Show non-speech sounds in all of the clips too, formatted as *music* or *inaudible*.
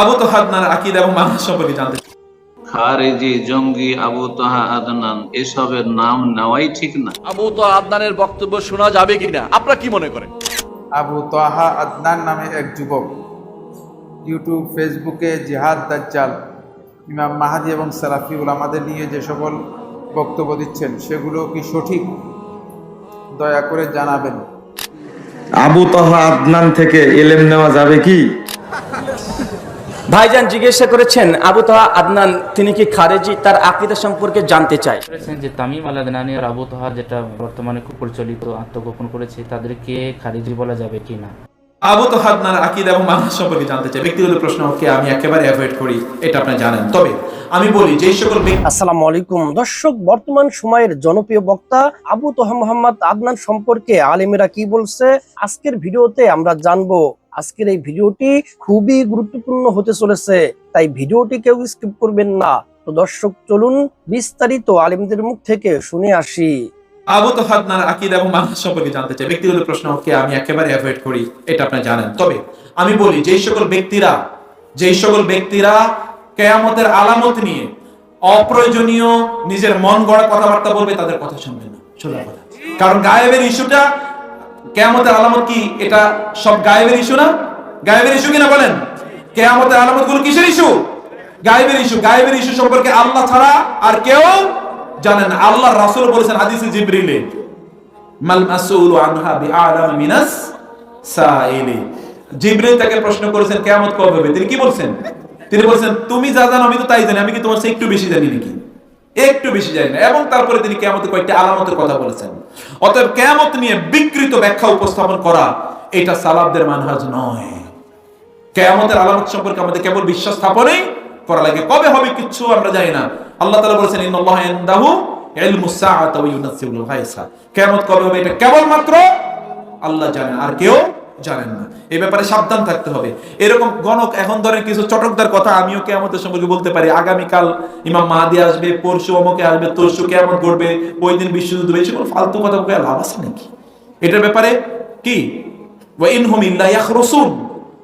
আবু তো হাদনার আকিদ এবং মানুষ সম্পর্কে জানতে খারেজি জঙ্গি আবু তাহা আদনান এসবের নাম নেওয়াই ঠিক না। আবু তো আদনানের বক্তব্য শোনা যাবে কিনা আপনারা কি মনে করেন? আবু তোহা আদনান নামে এক যুবক। ইউটিউব ফেসবুকে জিহাদ দাজ্জাল। ইমাম মাহাদি এবং সালাফিউল আমাদের নিয়ে যে সকল বক্তব্য দিচ্ছেন সেগুলো কি সঠিক? দয়া করে জানাবেন। আবু তহা আদনান থেকে এলেম নেওয়া যাবে কি? ভাইজান জিজ্ঞাসা করেছেন, আবু তাহা আদনান, তিনি কি খারেজি? তার আকিদা সম্পর্কে জানতে চাই। যে তামিম আল আদনানি আর আবু তাহা যেটা বর্তমানে খুব প্রচলিত, আত্মগোপন করেছে তাদেরকে খারেজি বলা যাবে কি না? আবু তো হাদনার আকিদ এবং মানুষ সম্পর্কে জানতে চাই। ব্যক্তিগত প্রশ্নকে আমি একেবারে অ্যাভয়েড করি, এটা আপনি জানেন। তবে আমি বলি, যেই সকল আসসালামু আলাইকুম। দর্শক, বর্তমান সময়ের জনপ্রিয় বক্তা আবু তোহা মোহাম্মদ আদনান সম্পর্কে আলেমেরা কি বলছে, আজকের ভিডিওতে আমরা জানব, আজকের এই ভিডিওটি খুবই গুরুত্বপূর্ণ হতে চলেছে, তাই ভিডিওটি কেউ স্কিপ করবেন না। তো দর্শক, চলুন বিস্তারিত আলেমদের মুখ থেকে শুনে আসি। আবু তো হাদনার আকিদ এবং মানুষ সম্পর্কে জানতে চাই। ব্যক্তিগত প্রশ্নকে আমি একেবারে অ্যাভয়েড করি, এটা আপনি জানেন। তবে আমি বলি, যেই সকল ব্যক্তিরা, যেই সকল ব্যক্তিরা কেয়ামতের আলামত নিয়ে অপ্রয়োজনীয় নিজের মন গড়া কথাবার্তা বলবে, তাদের কথা শুনবেন না। সোজা কথা। কারণ গায়েবের ইস্যুটা কেয়ামতের আলামত কি? এটা সব গায়েবের ইস্যু না? গায়েবের ইস্যু কিনা বলেন? কেয়ামতের আলামতগুলো কিসের ইস্যু গায়েবের ইস্যু গায়েবের ইস্যু সম্পর্কে আল্লাহ ছাড়া আর কেউ জানেন, আল্লাহ রাসূল বলেছেন হাদিসে জিবরিলে অতএব কেয়ামত নিয়ে বিকৃত ব্যাখ্যা উপস্থাপন করা, এটা সালাফদের মানহাজ নয়। কেয়ামতের আলামত সম্পর্কে আমাদের কেবল বিশ্বাস স্থাপনেই করা লাগে। কবে হবে কিচ্ছু আমরা জানি না। আল্লাহ তাআলা বলেছেন সম্পর্কে আগামীকাল ইমাম মাহাদি আসবে, পরশু অমুকে আসবে, তরশু কেয়ামত ঘটবে, ওই দিন বিশ্বযুদ্ধ এই ফালতু কথা বলে লাভ আছে নাকি? এটার ব্যাপারে কি?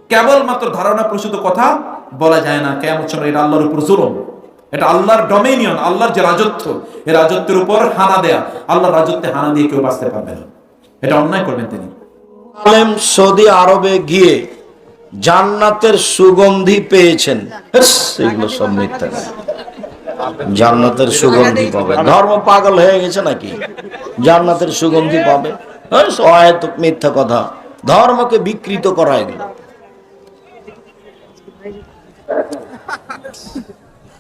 কেবলমাত্র ধারণা প্রসূত কথা বলা যায় না। কেমন সময় এটা আল্লাহর উপর জুলুম। এটা আল্লাহর ডোমিনিয়ন আল্লাহর যে রাজত্ব, এই রাজত্বের উপর হানা দেয়া, আল্লাহর রাজত্বে হানা দিয়ে কেউ বাঁচতে পারবে না। এটা অন্যায় করবেন তিনি। আলেম সৌদি আরবে গিয়ে জান্নাতের সুগন্ধি পেয়েছেন। এগুলো সব মিথ্যা। জান্নাতের সুগন্ধি পাবে। ধর্ম পাগল হয়ে গেছে নাকি? জান্নাতের সুগন্ধি পাবে। অহেতুক মিথ্যা কথা। ধর্মকে বিকৃত করা এগুলো।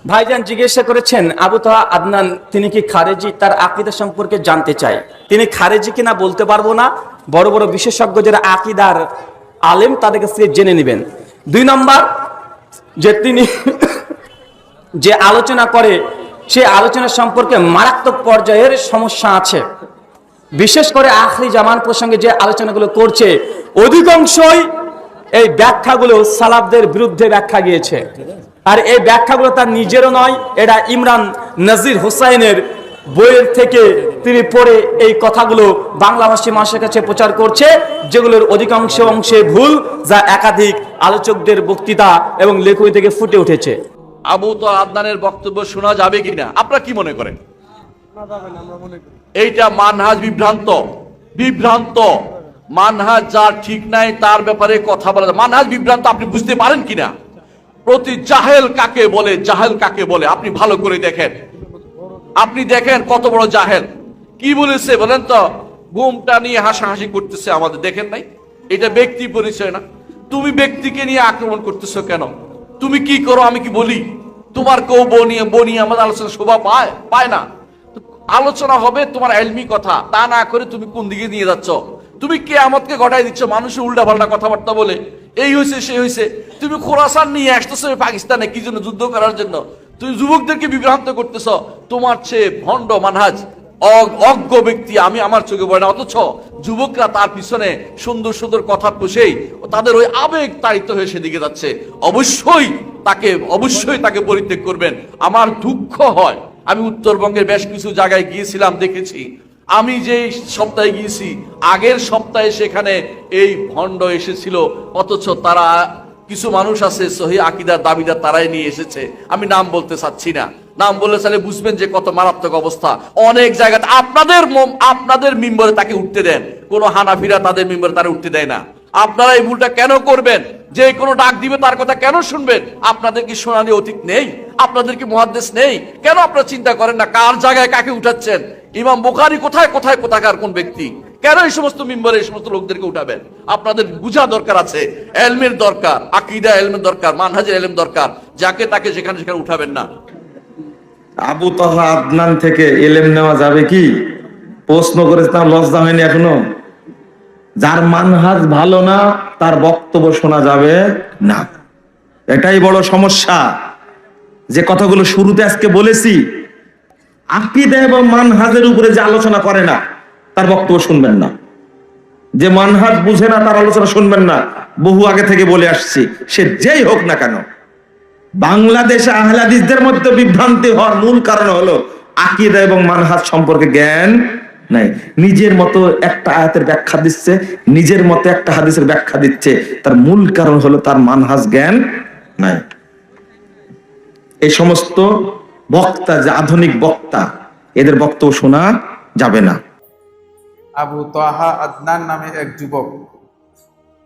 ভাইজান জিজ্ঞাসা করেছেন, আবু তাহা আদনান, তিনি কি খারেজি? তার আকিদা সম্পর্কে জানতে চায় তিনি খারেজি কিনা বলতে পারব না। বড় বড় বিশেষজ্ঞ যারা আকিদার আলেম, তাদের কাছ থেকে জেনে নেবেন। দুই নম্বর, যে তিনি *coughs* যে আলোচনা করে সেই আলোচনা সম্পর্কে মারাত্মক পর্যায়ের সমস্যা আছে। বিশেষ করে আখরি জামান প্রসঙ্গে যে আলোচনাগুলো করছে, অধিকাংশই এই ব্যাখ্যাগুলো সালাবদের বিরুদ্ধে ব্যাখ্যা গিয়েছে। আর এই ব্যাখ্যাগুলো তার নিজেরও নয়, এটা ইমরান নাজির হুসাইনের বইয়ের থেকে তিনি পড়ে এই কথাগুলো বাংলাভাষী মানুষের কাছে প্রচার করছে, যেগুলোর অধিকাংশ অংশে ভুল যা একাধিক আলোচকদের বক্তৃতা এবং লেখনী থেকে ফুটে উঠেছে। আবু তো আদনানের বক্তব্য শোনা যাবে কিনা? আপনারা কি মনে করেন? এইটা মানহাজ বিভ্রান্ত বিভ্রান্ত। মানহাজ যার ঠিক নাই, তার ব্যাপারে কথা বলা মানহাজ বিভ্রান্ত, আপনি বুঝতে পারেন কিনা? প্রতি জাহেল কাকে বলে, জাহেল কাকে বলে? আপনি ভালো করে দেখেন। আপনি দেখেন কত বড় জাহেল। কি বলেছে বলেন তো? ঘুমটা নিয়ে হাসাহাসি করতেছে আমাদের, দেখেন নাই? এটা ব্যক্তি পরিচয় না। তুমি ব্যক্তিকে নিয়ে আক্রমণ করতেছো কেন? তুমি কি করো? আমি কি বলি? তোমার কেউ বনিয়ে বনিয়ে আমাদের আলোচনা শোভা পায়? পায় না। আলোচনা হবে তোমার এলমি কথা। তা না করে তুমি কোন দিকে নিয়ে যাচ্ছ? তুমি কে আমাকে ঘটাই দিচ্ছ, মানুষের উল্টা পাল্টা কথাবার্তা বলে। এই হয়েছে সে হয়েছে তুমি খোরাসান নিয়ে আসতেছো পাকিস্তানে, কি জন্য যুদ্ধ করার জন্য? তুমি যুবকদেরকে বিভ্রান্ত করতেছ। তোমার চেয়ে ভণ্ড মানহাজ অজ্ঞ ব্যক্তি আমি আমার চোখে পড়ে না। অথচ যুবকরা তার পিছনে সুন্দর সুন্দর কথা পুষেই তাদের ওই আবেগ তাড়িত হয়ে সেদিকে যাচ্ছে। অবশ্যই তাকে অবশ্যই তাকে পরিত্যাগ করবেন। আমার দুঃখ হয়। আমি উত্তরবঙ্গের বেশ কিছু জায়গায় গিয়েছিলাম, দেখেছি। আমি যে সপ্তাহে গিয়েছি, আগের সপ্তাহে সেখানে এই ভণ্ড এসেছিল, অথচ তারা কিছু মানুষ আছে, সহি আকিদার দাবিদার তারাই নিয়ে এসেছে। আমি নাম বলতে চাচ্ছি না। নাম বললে তাহলে বুঝবেন যে কত মারাত্মক অবস্থা। অনেক জায়গাতে আপনাদের আপনাদের মিম্বরে তাকে উঠতে দেন। কোনো হানাফিরা তাদের মিম্বরে তারা উঠতে দেয় না। আপনারা এই ভুলটা কেন করবেন? যে কোনো ডাক দিবে তার কথা কেন শুনবেন? আপনাদের কি সোনালী অতীত নেই? আপনাদের কি মহাদ্দেশ নেই? কেন আপনারা চিন্তা করেন না কার জায়গায় কাকে উঠাচ্ছেন? ইমাম বুখারি কোথায় কোথায়, কোথাকার কোন ব্যক্তি? কেন এই সমস্ত মিম্বরে এই সমস্ত লোকদেরকে উঠাবেন? আপনাদের বুঝা দরকার আছে, এলমের দরকার, আকিদা এলমের দরকার, মানহাজের এলম দরকার, যাকে তাকে যেখানে সেখানে উঠাবেন না। আবু তহা আদনান থেকে এলেম নেওয়া যাবে কি? প্রশ্ন করেছে তার লজ্জা হয়নি এখনও? যার মানহাজ ভালো না, তার বক্তব্য শোনা যাবে না। এটাই বড় সমস্যা। যে কথাগুলো শুরুতে আজকে বলেছি, আকিদা এবং মানহাজের উপরে যে আলোচনা করে না, তার বক্তব্য শুনবেন না। যে মানহাজ বুঝে না, তার আলোচনা শুনবেন না। বহু আগে থেকে বলে আসছি, সে যেই হোক না কেন। বাংলাদেশে আহলাদিসদের মধ্যে বিভ্রান্তি হওয়ার মূল কারণ হলো আকিদা এবং মানহাজ সম্পর্কে জ্ঞান নাই। নিজের মতো একটা আয়াতের ব্যাখ্যা দিচ্ছে, নিজের মতো একটা হাদিসের ব্যাখ্যা দিচ্ছে। তার মূল কারণ হলো তার মানহাজ জ্ঞান নাই। এই সমস্ত বক্তা যে আধুনিক বক্তা, এদের বক্তব্য শোনা যাবে না। আবু তাহা আদনান নামে এক যুবক,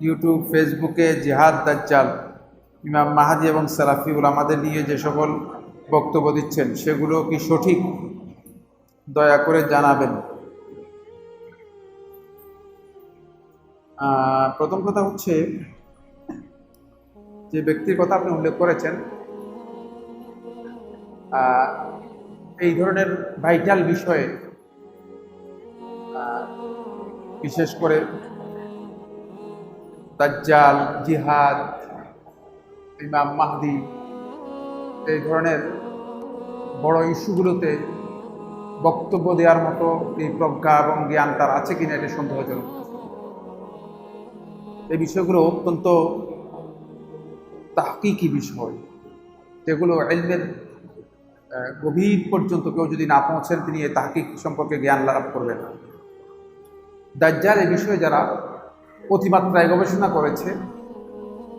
ইউটিউব, ফেসবুকে জিহাদ দাজ্জাল, ইমাম মাহাদি এবং সালাফিউল আমাদের নিয়ে যে সকল বক্তব্য দিচ্ছেন, সেগুলো কি সঠিক? দয়া করে জানাবেন। প্রথম কথা হচ্ছে যে ব্যক্তির কথা আপনি উল্লেখ করেছেন এই ধরনের ভাইটাল বিষয়ে বিশেষ করে দাজ্জাল, জিহাদ, ইমাম মাহদি, এই ধরনের বড় ইস্যুগুলোতে বক্তব্য দেওয়ার মতো এই প্রজ্ঞা এবং জ্ঞান তার আছে কিনা এটা সন্দেহজনক। এই বিষয়গুলো অত্যন্ত তাহকিকি বিষয়। যেগুলো এলমের গভীর পর্যন্ত কেউ যদি না পৌঁছেন, তিনি এই তাহকিক সম্পর্কে জ্ঞান লাভ করবেন না। দাজ্জাল এই বিষয়ে যারা অতিমাত্রায় গবেষণা করেছে,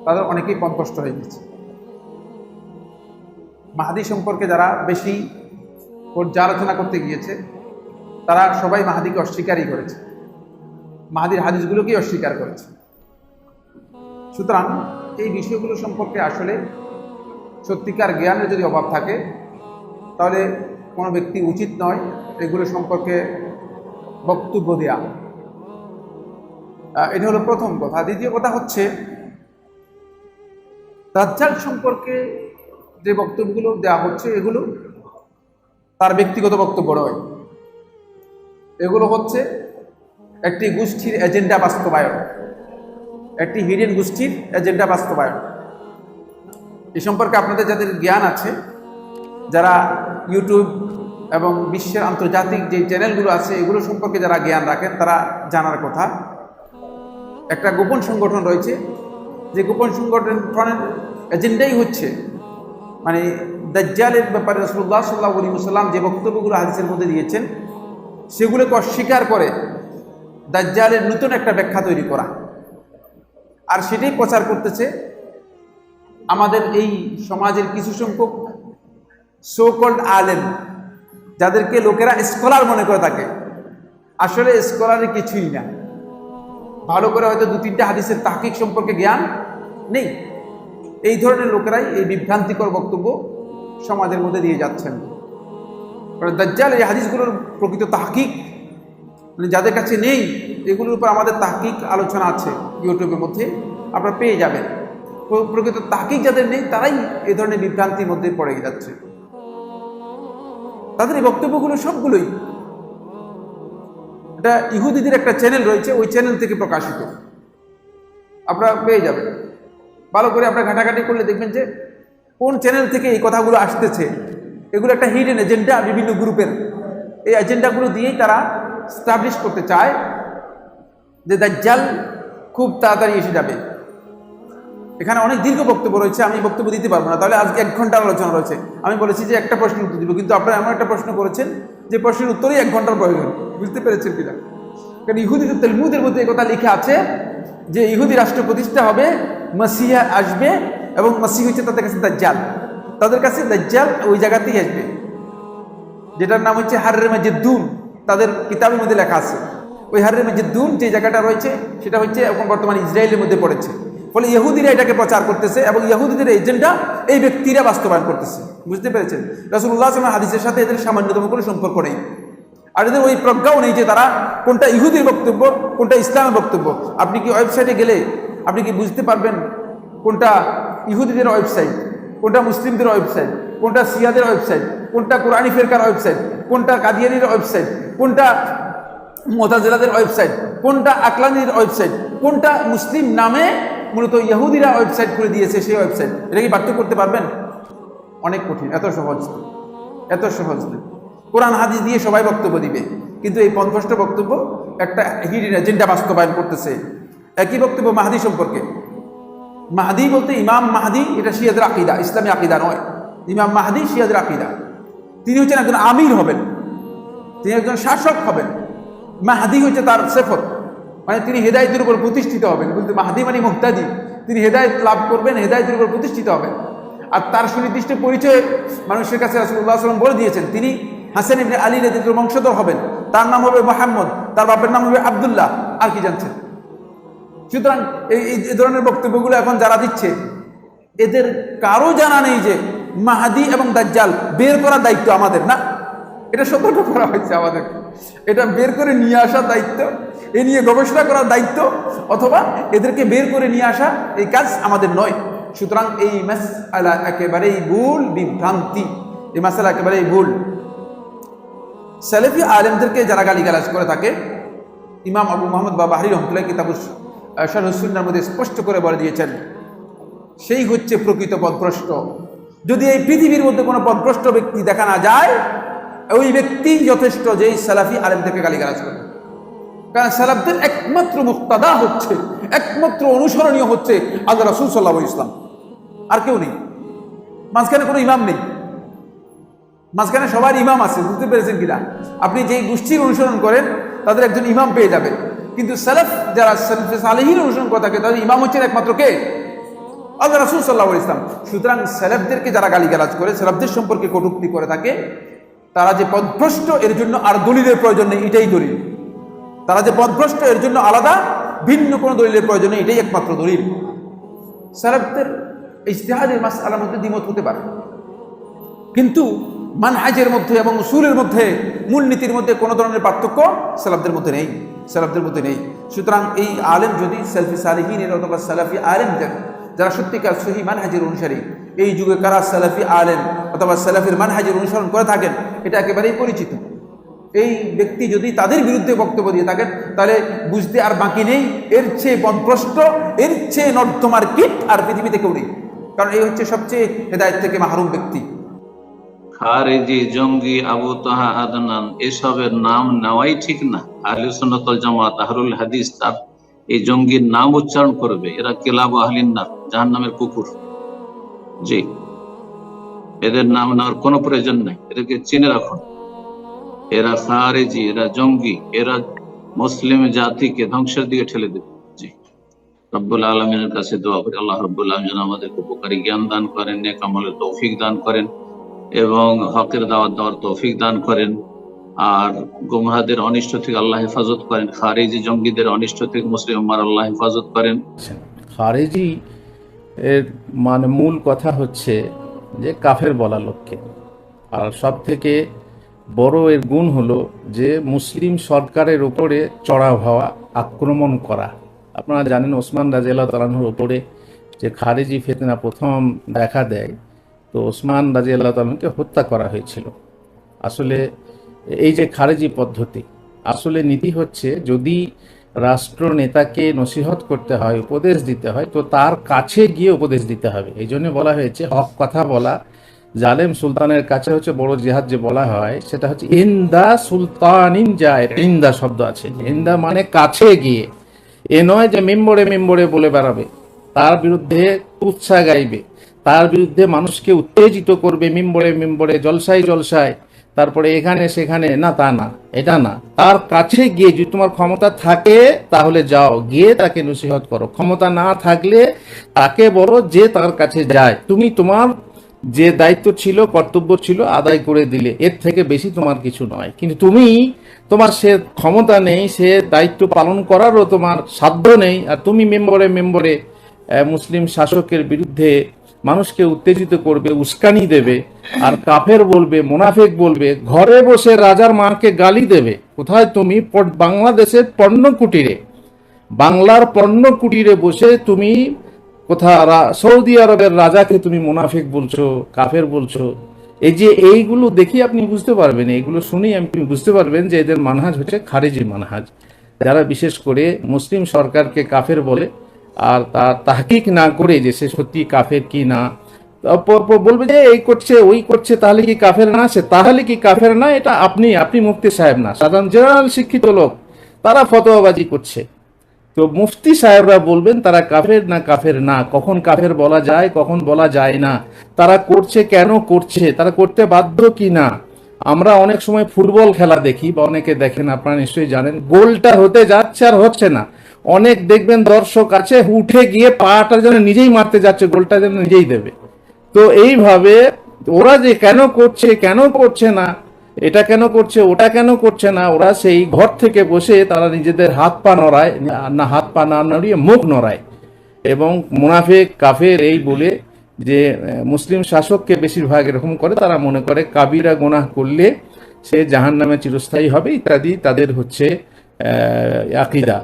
তাদের অনেকেই পন্থষ্ট হয়ে গেছে। মাহাদি সম্পর্কে যারা বেশি পর্যালোচনা করতে গিয়েছে, তারা সবাই মাহাদিকে অস্বীকারই করেছে। মাহাদির হাদিসগুলোকেই অস্বীকার করেছে। সুতরাং এই বিষয়গুলো সম্পর্কে আসলে সত্যিকার জ্ঞানের যদি অভাব থাকে, তাহলে কোনো ব্যক্তি উচিত নয় এগুলো সম্পর্কে বক্তব্য দেয়া। এটা হলো প্রথম কথা। দ্বিতীয় কথা হচ্ছে, দাজ্জাল সম্পর্কে যে বক্তব্যগুলো দেওয়া হচ্ছে, এগুলো তার ব্যক্তিগত বক্তব্য নয়। এগুলো হচ্ছে একটি গোষ্ঠীর এজেন্ডা বাস্তবায়ন। একটি হিডেন গোষ্ঠীর এজেন্ডা বাস্তবায়ন। এ সম্পর্কে আপনাদের যাদের জ্ঞান আছে, যারা ইউটিউব এবং বিশ্বের আন্তর্জাতিক যে চ্যানেলগুলো আছে, এগুলো সম্পর্কে যারা জ্ঞান রাখেন, তারা জানার কথা। একটা গোপন সংগঠন রয়েছে। যে গোপন সংগঠনের এজেন্ডাই হচ্ছে মানে দাজ্জালের ব্যাপারে রসুল্লাহ সাল্লাহ আলী সাল্লাম যে বক্তব্যগুলো হাদিসের মধ্যে দিয়েছেন, সেগুলোকে অস্বীকার করে দাজ্জালের নতুন একটা ব্যাখ্যা তৈরি করা। আর সেটাই প্রচার করতেছে আমাদের এই সমাজের কিছু সংখ্যক সোকল্ড আলেম, যাদেরকে লোকেরা স্কলার মনে করে থাকে। আসলে স্কলারের কিছুই না। ভালো করে হয়তো দু তিনটা হাদিসের তাহকিক সম্পর্কে জ্ঞান নেই। এই ধরনের লোকেরাই এই বিভ্রান্তিকর বক্তব্য সমাজের মধ্যে দিয়ে যাচ্ছেন। দাজ্জাল এই হাদিসগুলোর প্রকৃত তাহকিক মানে যাদের কাছে নেই, এগুলোর উপর আমাদের তাহকিক আলোচনা আছে। ইউটিউবের মধ্যে আপনারা পেয়ে যাবেন। প্রকৃত তাহকিক যাদের নেই, তারাই এই ধরনের বিভ্রান্তির মধ্যে পড়ে যাচ্ছে। তাদের এই বক্তব্যগুলো সবগুলোই এটা ইহুদিদের একটা চ্যানেল রয়েছে, ওই চ্যানেল থেকে প্রকাশিত। আপনারা পেয়ে যাবেন। ভালো করে আপনারা ঘাটাঘাটি করলে দেখবেন যে কোন চ্যানেল থেকে এই কথাগুলো আসতেছে। এগুলো একটা হিডেন এজেন্ডা বিভিন্ন গ্রুপের এই এজেন্ডাগুলো দিয়েই তারা স্টাবলিশ করতে চায় যে দাজ্জাল খুব তাড়াতাড়ি এসে যাবে। এখানে অনেক দীর্ঘ বক্তব্য রয়েছে, আমি বক্তব্য দিতে পারব না। তাহলে আজকে এক ঘণ্টা আলোচনা রয়েছে। আমি বলেছি যে একটা প্রশ্নের উত্তর দিব, কিন্তু আপনারা এমন একটা প্রশ্ন করেছেন যে প্রশ্নের উত্তরেই এক ঘণ্টার প্রয়োজন। বুঝতে পেরেছেন কিনা? কারণ ইহুদি তেলমুদের মধ্যে কথা লিখে আছে যে ইহুদি রাষ্ট্র প্রতিষ্ঠা হবে, মাসিহা আসবে এবং মাসি হচ্ছে তাদের কাছে দাজ্জাল। তাদের কাছে দাজ্জাল ওই জায়গাতেই আসবে। যেটার নাম হচ্ছে হারের মাজেদ্দুন তাদের কিতাবের মধ্যে লেখা আছে। ওই হারের মাজেদ্দুন যে জায়গাটা রয়েছে, সেটা হচ্ছে এখন বর্তমানে ইসরায়েলের মধ্যে পড়েছে। ফলে ইহুদিরা এটাকে প্রচার করতেছে এবং ইহুদিদের এজেন্ডা এই ব্যক্তিরা বাস্তবায়ন করতেছে। বুঝতে পেরেছেন? রাসুল্লাহ আসলাম হাদিসের সাথে এদের সামান্যতম কোনো সম্পর্ক নেই। আর এদের ওই প্রজ্ঞাও নেই যে তারা কোনটা ইহুদির বক্তব্য, কোনটা ইসলামের বক্তব্য। আপনি কি ওয়েবসাইটে গেলে, আপনি কি বুঝতে পারবেন কোনটা ইহুদিদের ওয়েবসাইট, কোনটা মুসলিমদের ওয়েবসাইট, কোনটা সিয়াদের ওয়েবসাইট, কোনটা কোরআনি ফেরকার ওয়েবসাইট, কোনটা কাদিয়ানির ওয়েবসাইট, কোনটা মোতাজেলাদের ওয়েবসাইট। কোনটা আকলানির ওয়েবসাইট? কোনটা মুসলিম নামে মূলত ইহুদিরা ওয়েবসাইট করে দিয়েছে সেই ওয়েবসাইট? এটা কি পার্থক্য করতে পারবেন? অনেক কঠিন, এত সহজ। এত সহজ কোরআন, হাদিস দিয়ে সবাই বক্তব্য দিবে। কিন্তু এই পঞ্চষ্ট বক্তব্য একটা হিডেন এজেন্ডা বাস্তবায়ন করতেছে। একই বক্তব্য মাহাদি সম্পর্কে। মাহাদি বলতে ইমাম মাহাদি, এটা শিয়াদের আকিদা, ইসলামী আকিদা নয়। ইমাম মাহাদি শিয়াদের আকিদা। তিনি হচ্ছেন একজন আমির হবেন। তিনি একজন শাসক হবেন। মাহাদি হচ্ছে তার সেফত। মানে তিনি হেদায়তের উপর প্রতিষ্ঠিত হবেন। কিন্তু মাহাদি মানে মুহতাদি তিনি হেদায়ত লাভ করবেন, হেদায়তের উপর প্রতিষ্ঠিত হবেন। আর তার সুনির্দিষ্ট পরিচয় মানুষের কাছে রাসুল্লাহ সাল্লাম বলে দিয়েছেন। তিনি হাসান ইবনে আলী নেতৃত্বের বংশধর হবেন। তার নাম হবে মোহাম্মদ। তার বাপের নাম হবে আবদুল্লাহ। আর কি জানছেন? সুতরাং এই ধরনের বক্তব্যগুলো এখন যারা দিচ্ছে, এদের কারও জানা নেই যে মাহাদি এবং দাজ্জাল বের করার দায়িত্ব আমাদের, না? এটা সতর্ক করা হয়েছে আমাদের। এটা বের করে নিয়ে আসার দায়িত্ব, এ নিয়ে গবেষণা করার দায়িত্ব, অথবা এদেরকে বের করে নিয়ে আসা এই কাজ আমাদের নয়। সুতরাং এই মাসআলা একেবারেই ভুল বিভ্রান্তি। এই মাসালা একেবারেই ভুল। সেলেফি আলেমদেরকে যারা গালিগালাজ করে থাকে, ইমাম আবু মোহাম্মদ বা বাহারি রহমতুল্লাহ কিতাবুস শাহুসুন্নার মধ্যে স্পষ্ট করে বলে দিয়েছেন, সেই হচ্ছে প্রকৃত পদভ্রষ্ট। যদি এই পৃথিবীর মধ্যে কোনো পদভ্রষ্ট ব্যক্তি দেখা না যায় ওই ব্যক্তি যথেষ্ট যেই সালাফি আলেমদেরকে গালিগালাজ করে। কারণ সালাফদের একমাত্র মুক্তাদা হচ্ছে, একমাত্র অনুসরণীয় হচ্ছে আল্লাহ রসুল সাল্লাহ ইসলাম আর কেউ নেই। মাঝখানে কোনো ইমাম নেই। মাঝখানে সবার ইমাম আছে, বুঝতে পেরেছেন কিনা? আপনি যেই গোষ্ঠীর অনুসরণ করেন, তাদের একজন ইমাম পেয়ে যাবেন। কিন্তু সেলফ যারা সালেহীন অনুসরণ করে থাকে, তাদের ইমাম হচ্ছেন একমাত্র কে? আল্লাহ রাসুল সাল্লাহ ইসলাম সুতরাং সেলেফদেরকে যারা গালিগালাজ করে, সেলেফদের সম্পর্কে কটুক্তি করে থাকে তারা যে পদভ্রষ্ট, এর জন্য আর দলিলের প্রয়োজন নেই, এটাই দলিল। তারা যে পদভ্রষ্ট, এর জন্য আলাদা, ভিন্ন কোনো দলিলের প্রয়োজন নেই, এটাই একমাত্র দলিল। সেলেফদের ইজতেহাদের মাস আলার মধ্যে দ্বিমত হতে পারে। কিন্তু মানহাজের মধ্যে এবং উসুলের মধ্যে, মূলনীতির মধ্যে কোনো ধরনের পার্থক্য সালাফদের মধ্যে নেই, সালাফদের মধ্যে নেই। সুতরাং এই আলেম যদি সেলফি সালেহিনের অথবা সালাফি আলেমদের যারা সত্যিকার সহি মানহাজের অনুসারী। এই যুগে কারা সালাফি আলেম অথবা সালাফির মানহাজের অনুসরণ করে থাকেন, এটা একেবারেই পরিচিত। এই ব্যক্তি যদি তাদের বিরুদ্ধে বক্তব্য দিয়ে থাকেন, তাহলে বুঝতে আর বাকি নেই, এর চেয়ে পদভ্রষ্ট এর চেয়ে নর্দমার কীট আর পৃথিবীতে কেউ নেই। কারণ এই হচ্ছে সবচেয়ে হেদায়ত থেকে মাহরুম ব্যক্তি। খারেজি, জঙ্গি, আবু তাহা আদনান, এসবের নাম নেওয়াই ঠিক না। আহলে সুন্নাতুল জামাত আহরুল হাদিস, তার এই জঙ্গির নাম উচ্চারণ করবে। এরা কেলাব আহলিন না জাহান্নামের কুকুর। জি। এদের নাম নেওয়ার কোনো প্রয়োজন নাই। এদেরকে চিনে রাখুন। এরা খারেজি, এরা জঙ্গি, এরা মুসলিম জাতিকে ধ্বংসের দিকে ঠেলে দেবে। জি। রব্বুল আলমিনের কাছে দোয়া করি। আল্লাহ রব্বুল আলম যেন আমাদেরকে উপকারী জ্ঞান দান করেন, নেক আমলের তৌফিক দান করেন এবং হকের দাওয়াত দেওয়ার তৌফিক দান করেন। আর গুমরাহদের অনিষ্ট থেকে আল্লাহ হেফাজত করেন, খারেজি জঙ্গিদের অনিষ্ট থেকে মুসলিম উম্মার আল্লাহ হেফাজত করেন। খারেজি এর মানে মূল কথা হচ্ছে যে কাফের বলা লোককে। আর সব থেকে বড় এর গুণ হলো যে মুসলিম সরকারের উপরে চড়াও হওয়া আক্রমণ করা। আপনারা জানেন ওসমান রাজিয়াল্লাহ তালাহুর উপরে যে খারেজি ফেতনা প্রথম দেখা দেয়, তো ওসমান রাজিয়াল্লাহ তালাহকে হত্যা করা হয়েছিল। আসলে এই যে খারেজি পদ্ধতি, আসলে নীতি হচ্ছে যদি রাষ্ট্র নেতাকে নসিহত করতে হয়, উপদেশ দিতে হয়, তো তার কাছে গিয়ে উপদেশ দিতে হবে। এই জন্য বলা হয়েছে, হক কথা বলা, জালেম সুলতানের কাছে হচ্ছে বড় জেহাদ যে বলা হয়, সেটা হচ্ছে ইন্দা সুলতানিন যায়, ইন্দা শব্দ আছে। ইন্দা মানে কাছে গিয়ে। এ নয় যে মেম্বরে মেম্বরে বলে বেড়াবে, তার বিরুদ্ধে উৎসাহ গাইবে, তার বিরুদ্ধে মানুষকে উত্তেজিত করবে, মেম্বরে মেম্বরে, জলসায় জলসায়। তারপরে এখানে, সেখানে, না, তা না, এটা না। তার কাছে গিয়ে যদি তোমার ক্ষমতা থাকে, তাহলে যাও, গিয়ে তাকে নসিহত করো। ক্ষমতা না থাকলে তাকে বলো যে তার কাছে যায়। তুমি তোমার যে দায়িত্ব ছিল, কর্তব্য ছিল, আদায় করে দিলে। এর থেকে বেশি তোমার কিছু নয়। কিন্তু তুমি, তোমার সে ক্ষমতা নেই, সে দায়িত্ব পালন করারও তোমার সাধ্য নেই। আর তুমি মেম্বরে মেম্বরে মুসলিম শাসকের বিরুদ্ধে মানুষকে উত্তেজিত করবে, উস্কানি দেবে, আর কাফের বলবে, মোনাফেক বলবে, ঘরে বসে রাজার মাকে গালি দেবে। কোথায় তুমি? বাংলাদেশের পণ্য কুটিরে বাংলার পণ্য কুটিরে বসে তুমি কোথা সৌদি আরবের রাজাকে তুমি মুনাফিক বলছো, কাফের বলছো। এই যে এইগুলো দেখি আপনি বুঝতে পারবেন, এইগুলো শুনেই আপনি বুঝতে পারবেন যে এদের মানহাজ হচ্ছে খারেজি মানহাজ। যারা বিশেষ করে মুসলিম সরকারকে কাফের বলে আর তার তাহকিক না করে যে সে সত্যি কাফের কি না বলবে যে, এই করছে, ওই করছে, তাহলে কি কাফের না সে? তাহলে কি কাফের না? এটা আপনি আপনি মুফতি সাহেব না। সাধারণ জেনারেল শিক্ষিত লোক, তারা ফতোয়াবাজি করছে। তো মুফতি সাহেবরা বলবেন, তারা কাফের না কাফের না? কখন কাফের বলা যায়, কখন বলা যায় না? তারা করছে কেন করছে? তারা করতে বাধ্য কি না? আমরা অনেক সময় ফুটবল খেলা দেখি, বা অনেকে দেখেন, আপনারা নিশ্চয়ই জানেন, গোলটা হতে যাচ্ছে আর হচ্ছে না। অনেক দেখবেন দর্শক আছে, উঠে গিয়ে পাটা যেন নিজেই মারতে যাচ্ছে, গোলটা যেন নিজেই দেবে। তো এইভাবে ওরা যে কেন করছে কেন করছে না, এটা কেন করছে, ওটা কেন করছে না, ওরা সেই ঘর থেকে বসে তারা নিজেদের হাত পা নড়ায়, না হাত পা না নড়িয়ে, মুখ নড়ায়। এবং মুনাফেক, কাফের এই বলে যে, মুসলিম শাসককে বেশিরভাগ এরকম করে, তারা মনে করে কাবিরা গোনাহ করলে সে জাহান নামে চিরস্থায়ী হবে, ইত্যাদি তাদের হচ্ছে আকিদা।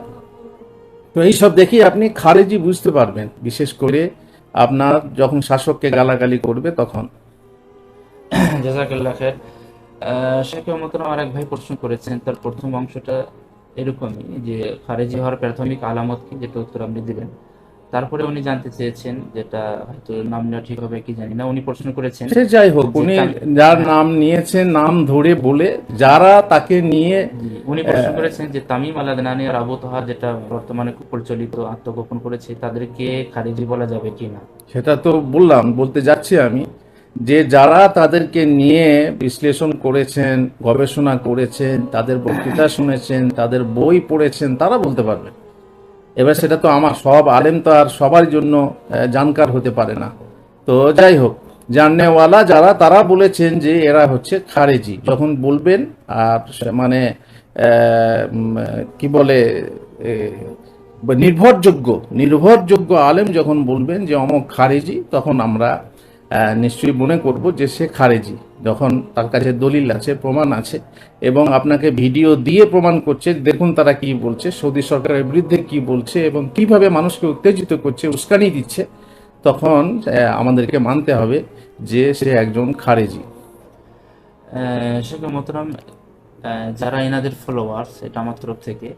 তো এইসব দেখি আপনি খারেজি বুঝতে পারবেন, বিশেষ করে আপনার যখন শাসককে গালাগালি করবে তখন। জাজাকাল্লাহ খের শেখ মোহতরম আরেক ভাই প্রশ্ন করেছেন, তার প্রথম অংশটা এরকমই যে খারেজি হওয়ার প্রাথমিক আলামত কি? যেটা উত্তর আপনি দিলেন তারপরে উনি জানতে চেয়েছেন যেটা হয়তো নাম নেওয়া ঠিক হবে কি জানি না উনি প্রশ্ন করেছেন সে যাই হোক উনি যার নাম নিয়েছেন নাম ধরে বলে যারা তাকে নিয়ে উনি প্রশ্ন করেছেন যে তামিম আল আদনানি আর আবু তাহা যেটা বর্তমানে খুব প্রচলিত আত্মগোপন করেছে তাদেরকে খারিজি বলা যাবে কিনা সেটা তো বললাম বলতে যাচ্ছি আমি যে যারা তাদেরকে নিয়ে বিশ্লেষণ করেছেন গবেষণা করেছেন তাদের বক্তৃতা শুনেছেন তাদের বই পড়েছেন তারা বলতে পারবেন এবার সেটা তো আমার, সব আলেম তো আর সবার জন্য জানকার হতে পারে না। তো যাই হোক, জাননেওয়ালা যারা, তারা বলেছেন যে এরা হচ্ছে খারেজি। যখন বলবেন, আর মানে কি বলে নির্ভরযোগ্য নির্ভরযোগ্য আলেম যখন বলবেন যে অমক খারেজি, তখন আমরা নিশ্চয়ই মনে করব যে সে খারেজি। যখন তার কাছে দলিল আছে, প্রমাণ আছে, এবং আপনাকে ভিডিও দিয়ে প্রমাণ করছে, দেখুন তারা কি বলছে, সৌদি সরকারের বিরুদ্ধে কি বলছে, এবং কীভাবে মানুষকে উত্তেজিত করছে, উস্কানি দিচ্ছে, তখন আমাদেরকে মানতে হবে যে সে একজন খারেজি। শেখ মোহতরম যারা এনাদের ফলোয়ার্স এটা আমার তরফ থেকে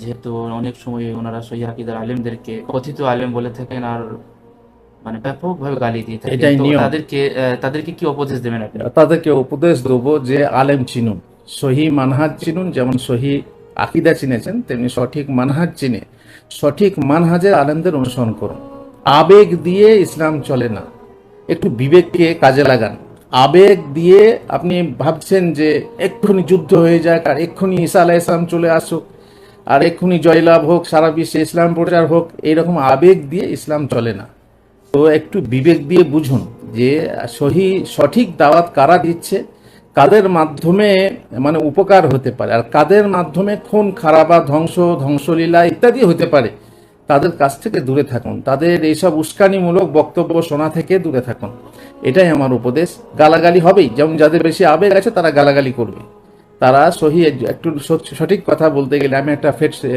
যেহেতু অনেক সময় ওনারা সহি আকিদার আলেমদেরকে কথিত আলেম বলে থাকেন, আর মানে ব্যাপকভাবে গালি দিয়ে এটাই নিয়ম। তাদেরকে তাদেরকে কি উপদেশ দেবেন আপনি? তাদেরকে উপদেশ দেবো যে আলেম চিনুন সহি মানহাজ চিনুন যেমন সহি আকিদা চিনেছেন তেমনি সঠিক মানহাজ চিনে। সঠিক মানহাজের আলেমদের অনুসরণ করুন। আবেগ দিয়ে ইসলাম চলে না। একটু বিবেককে কাজে লাগান। আবেগ দিয়ে আপনি ভাবছেন যে এক্ষুনি যুদ্ধ হয়ে যাক আর এক্ষুনি ঈসা আলাহ ইসলাম চলে আসুক আর এক্ষুনি জয়লাভ হোক সারা বিশ্বে ইসলাম প্রচার হোক এইরকম আবেগ দিয়ে ইসলাম চলে না। তো একটু বিবেক দিয়ে বুঝুন যে সহি, সঠিক দাওয়াত কারা দিচ্ছে, কাদের মাধ্যমে মানে উপকার হতে পারে, আর কাদের মাধ্যমে খুন, খারাপা, ধ্বংস, ধ্বংসলীলা ইত্যাদি হতে পারে, তাদের কাছ থেকে দূরে থাকুন। তাদের এইসব উস্কানিমূলক বক্তব্য শোনা থেকে দূরে থাকুন। এটাই আমার উপদেশ। গালাগালি হবেই। যেমন যাদের বেশি আবেগ আছে, তারা গালাগালি করবে। তারা সহি একটু সঠিক কথা বলতে গেলে আমি একটা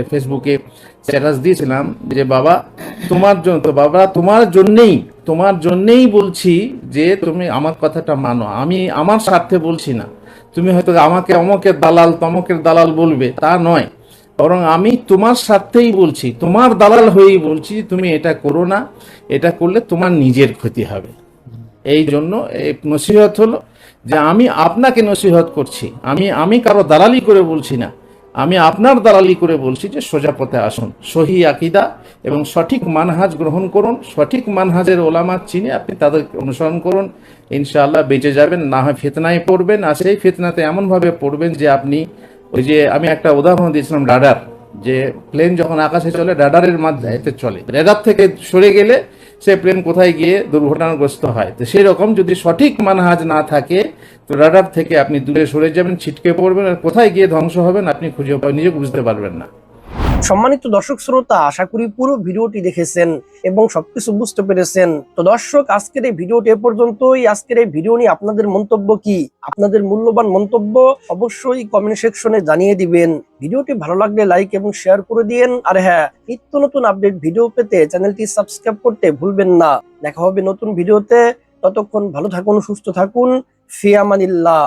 ফেসবুকে স্ট্যাটাস দিয়েছিলাম যে, বাবা, তোমার জন্য তো বাবা, তোমার জন্যেই তোমার জন্যেই বলছি যে, তুমি আমার কথাটা মানো। আমি আমার স্বার্থে বলছি না। তুমি হয়তো আমাকে অমকের দালাল, তমকের দালাল বলবে, তা নয়। বরং আমি তোমার স্বার্থেই বলছি, তোমার দালাল হয়েই বলছি, তুমি এটা করো না। এটা করলে তোমার নিজের ক্ষতি হবে। এই জন্য এই নসিহত হলো। যে আমি আপনাকে নসিহত করছি, আমি আমি কারও দালালি করে বলছি না। আমি আপনার দালালি করে বলছি যে সোজা পথে আসুন। সহি আকিদা এবং সঠিক মানহাজ গ্রহণ করুন। সঠিক মানহাজের ওলামা চিনে আপনি তাদের অনুসরণ করুন। ইনশাআল্লাহ বেঁচে যাবেন, না হয় ফেতনায় পড়বেন। আর সেই ফেতনাতে এমনভাবে পড়বেন যে আপনি ওই যে আমি একটা উদাহরণ দিয়েছিলাম রাডার, যে প্লেন যখন আকাশে চলে, রাডারের মাধ্যমে চলে। রাডার থেকে সরে গেলে সে প্লেন কোথায় গিয়ে দুর্ঘটনাগ্রস্ত হয়? তো সেই রকম যদি সঠিক মানহাজ না থাকে, তো রাডার থেকে আপনি দূরে সরে যাবেন, ছিটকে পড়বেন, আর কোথায় গিয়ে ধ্বংস হবেন আপনি খুঁজে নিজে বুঝতে পারবেন না। সম্মানিত দর্শক শ্রোতা, আশা করি পুরো ভিডিওটি দেখেছেন এবং সবকিছু বুঝতে পেরেছেন। তো দর্শক, আজকের এই ভিডিওটি এ পর্যন্তই। আজকের এই ভিডিও নিয়ে আপনাদের মন্তব্য কি? আপনাদের মূল্যবান মন্তব্য অবশ্যই কমেন্ট সেকশনে জানিয়ে দিবেন। ভিডিওটি ভালো লাগলে লাইক এবং শেয়ার করে দিয়েন। আর হ্যাঁ নিত্য নতুন আপডেট ভিডিও পেতে চ্যানেলটি সাবস্ক্রাইব করতে ভুলবেন না। দেখা হবে নতুন ভিডিওতে। ততক্ষণ ভালো থাকুন, সুস্থ থাকুন। ফিয়ামানিল্লাহ।